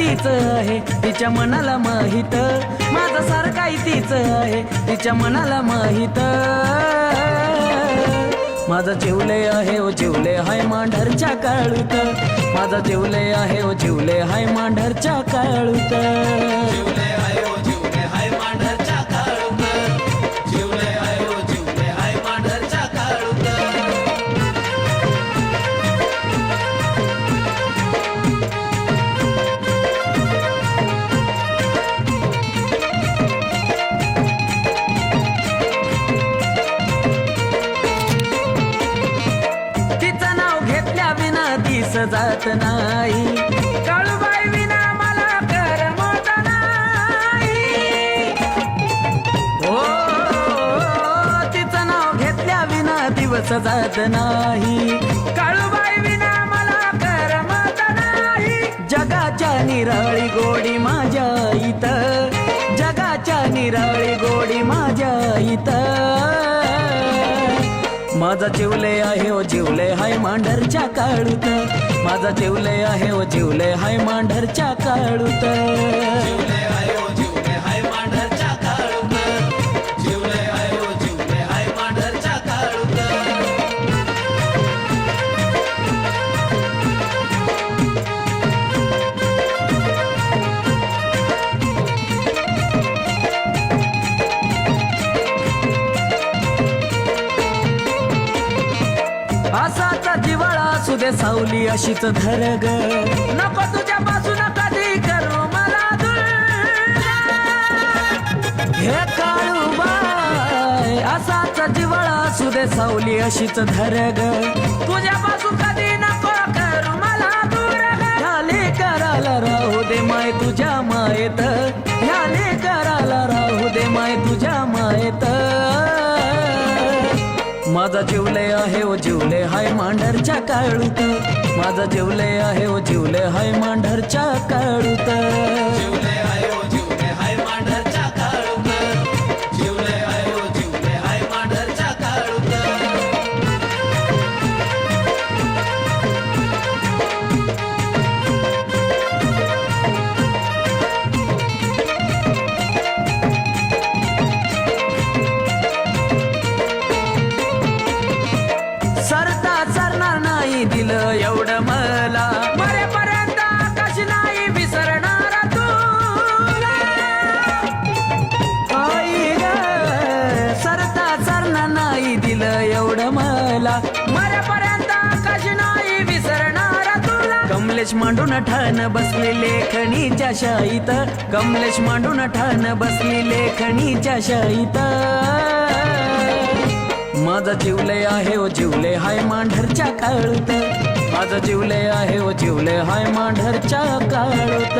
तीच आहे. तिच्या मनाला माहीत. माझा सारखाही तीच आहे. तिच्या मनाला माहीत. माझा जेवले आहे ओ जेवले हाय मांढरच्या काळूत. माझा जेवले आहे ओ जेवले हाय मांढरच्या काळूत. विना दिस जात नाही? काळूबाई विना मला करमत नाही. हो तिचं नाव घेतल्या विना दिवस जात नाही. काळूबाई विना मला करमत नाही. जगाच्या निराळी गोडी माझ्या इथ. जगाच्या निराळी माझा जेवले आहे ओ जेवले हाय मांढरच्या काळूत. माझा जेवले आहे ओ जेवले हाय मांढरच्या काळूत. असाचा जिवाळा असू दे सावली अशीच धर ग नको तुझ्या पासून कधी करू मला हे हे काळूबाई असाचा जिवाळा असू दे सावली अशीच धर ग तुझ्या पासून कधी नको करू मला दूर. झाली कराला राहू दे माय तुझ्या मायेत. माझा जेवले आहे ओ जेवले हाय मांढरच्या काळूत. माझा जेवले आहे ओ जेवले हाय मांढरच्या काळू कमलेश मांडून ठाण बसली लेखणीच्या शाईत. कमलेश मांडून ठाण बसली लेखणीच्या शाईत. माझा जिवले आहे ओ जिवले हाय मांढरच्या काळूत. माझा जिवले आहे ओ जिवले हाय मांढरच्या काळूत.